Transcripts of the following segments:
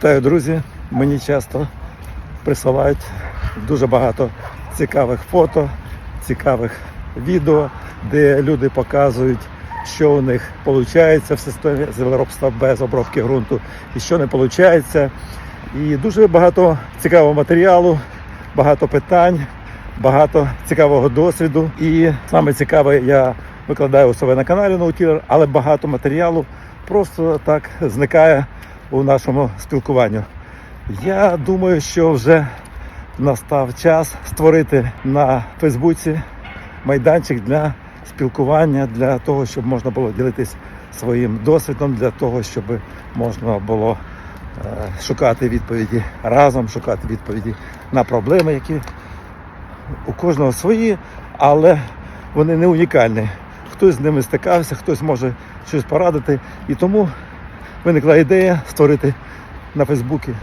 Вітаю, друзі! Мені часто присилають дуже багато цікавих фото, цікавих відео, де люди показують, що у них виходить в системі землеробства без обробки ґрунту і що не виходить. І дуже багато цікавого матеріалу, багато питань, багато цікавого досвіду. І саме цікаве, я викладаю у себе на каналі Наутілер, але багато матеріалу просто так зникає у нашому спілкуванні. Я думаю, що вже настав час створити на Фейсбуці майданчик для спілкування, для того, щоб можна було ділитись своїм досвідом, для того, щоб можна було е, шукати відповіді разом, шукати відповіді на проблеми, які у кожного свої, але вони не унікальні. Хтось з ними стикався, хтось може щось порадити. І тому виникла ідея створити на Фейсбуці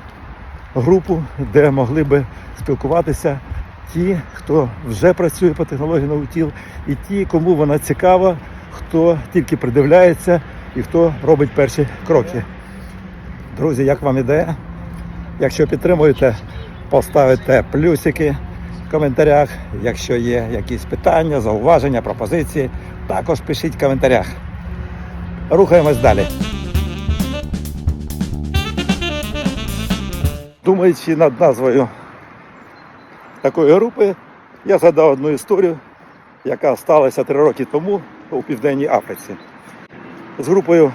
групу, де могли би спілкуватися ті, хто вже працює по технології наутіл, і ті, кому вона цікава, хто тільки придивляється і хто робить перші кроки. Друзі, як вам ідея? Якщо підтримуєте, поставите плюсики в коментарях. Якщо є якісь питання, зауваження, пропозиції, також пишіть в коментарях. Рухаємось далі. Думаючи над назвою такої групи, я згадав одну історію, яка сталася три роки тому у Південній Африці. З групою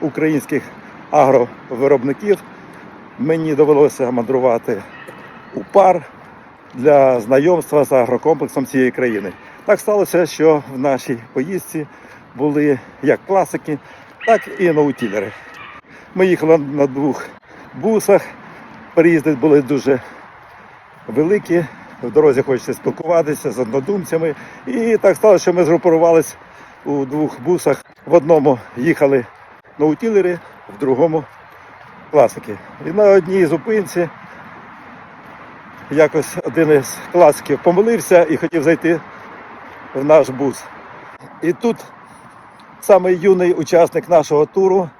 українських агровиробників мені довелося мандрувати у пар для знайомства з агрокомплексом цієї країни. Так сталося, що в нашій поїздці були як класики, так і наутілери. Ми їхали на двох бусах, переїзди були дуже великі. В дорозі хочеться спілкуватися з однодумцями. І так сталося, що ми згрупувалися у двох бусах. В одному їхали наутілери, в другому класики. І на одній зупинці якось один із класиків помилився і хотів зайти в наш бус. І тут самий юний учасник нашого туру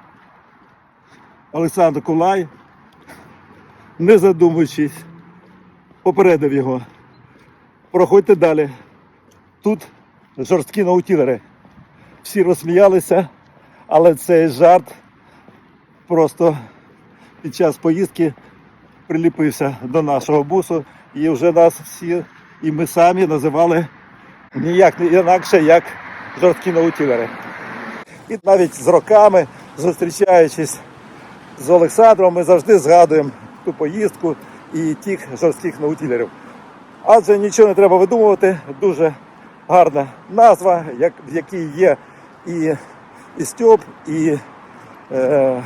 Олександр Кулай, не задумуючись, попередив його. Проходьте далі. Тут жорсткі наутілери. Всі розсміялися, але цей жарт просто під час поїздки приліпився до нашого бусу і вже нас всі, і ми самі називали ніяк не інакше, як жорсткі наутілери. І навіть з роками, зустрічаючись з Олександром, ми завжди згадуємо ту поїздку і тих жорстких наутілерів. Адже нічого не треба видумувати, дуже гарна назва, як, в якій є і, і стьоп, і е,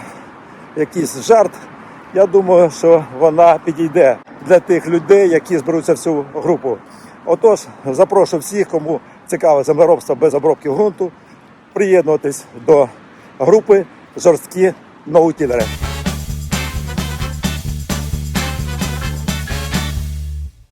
якийсь жарт. Я думаю, що вона підійде для тих людей, які зберуться в цю групу. Отож, запрошую всіх, кому цікаве землеробство без обробки ґрунту, приєднуватись до групи жорсткі наутілери.